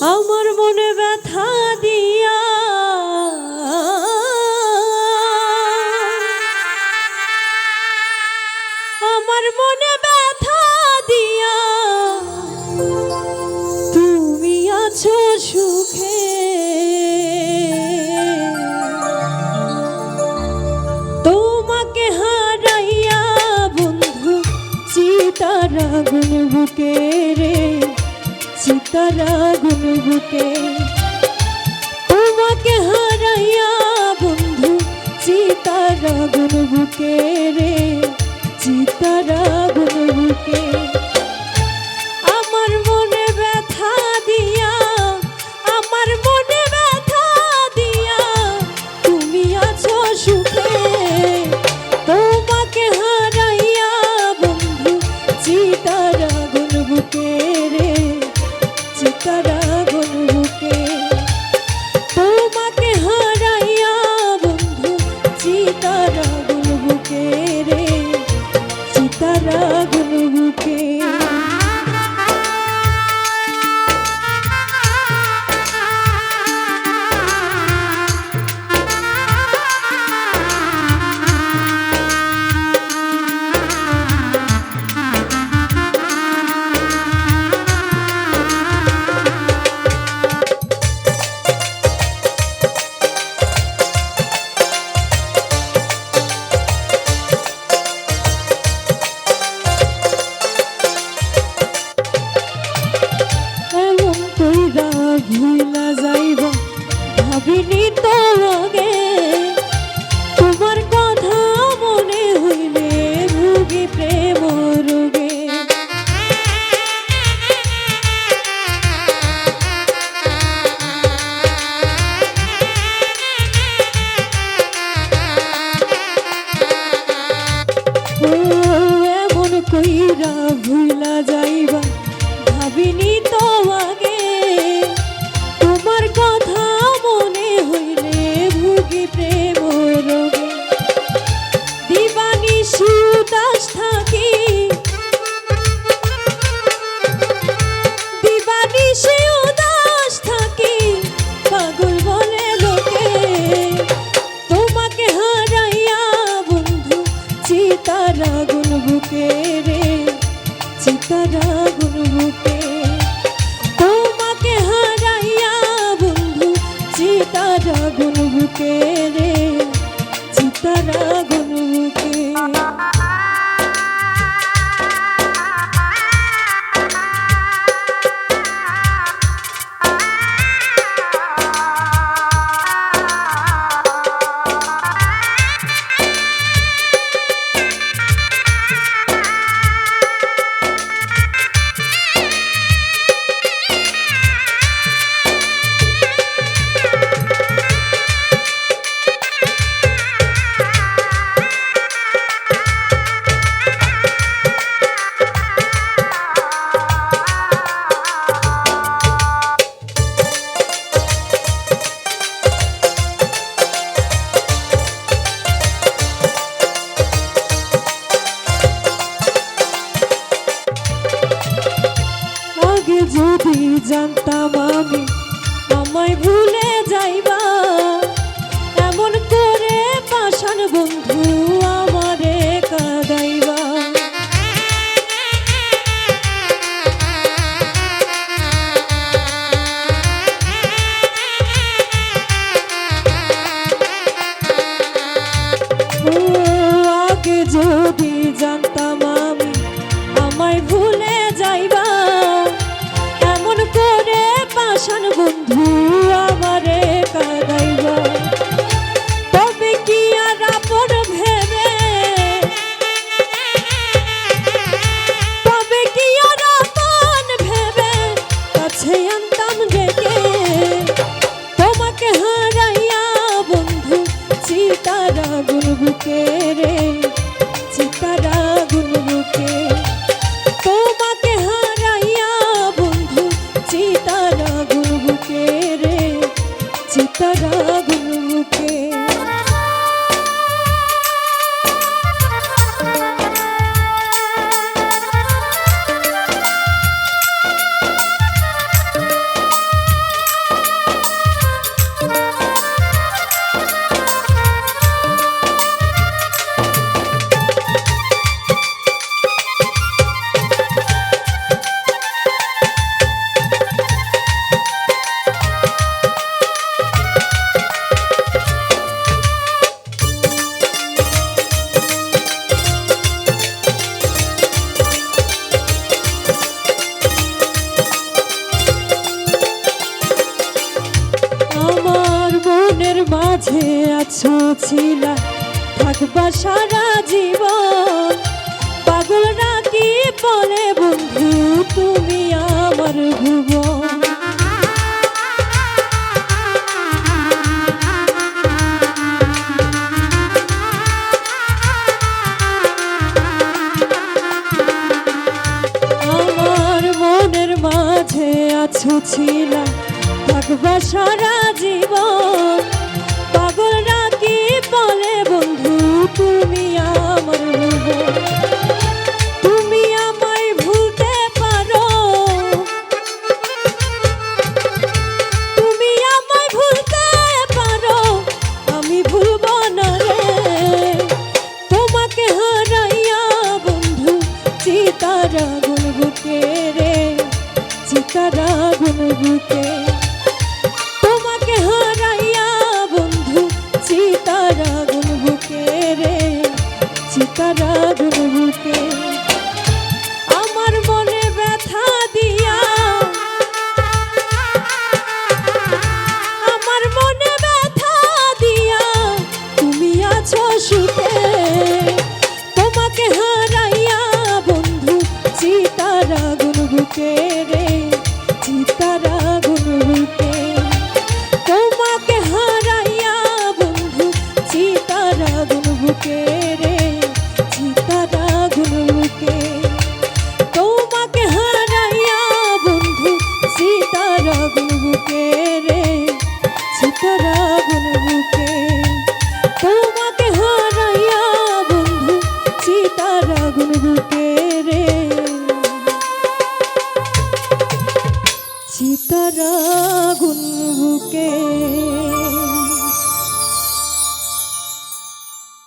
আমার মনে ব্যথা দিয়া। আমার মনে ব্যথা দিয়া। তুমি আছো সুখে। তোমাকে হারাইয়া বন্ধু, চিতারা গুণ বুকে রে সিতারা গুনবুকে তোমাকে হারাইয়া বন্ধু সিতারা গুনবুকে রে সিতারা গুনবুকে কইরা ভুলা যাইবা ভাবিনি ভুলে যাইবা। এমন করে পাশান বন্ধু আমারে কাদাইবা। আগে যদি জানতাম আমি আমায় ভুলে যাইবা। এমন করে পাশান বন্ধু বুকে রে সারা জীবন। পাগলরা কি বলে, বন্ধু, তুমি আমার ভুবন। আমার মনের আছো থাকবা সারা জীবন। চিতারা গুন বুকে রে, চিতারা গুন বুকে তোমাকে হারাইয়া বন্ধু, চিতারা গুন বুকে রে, চিতারা গুন বুকে গুনগুকে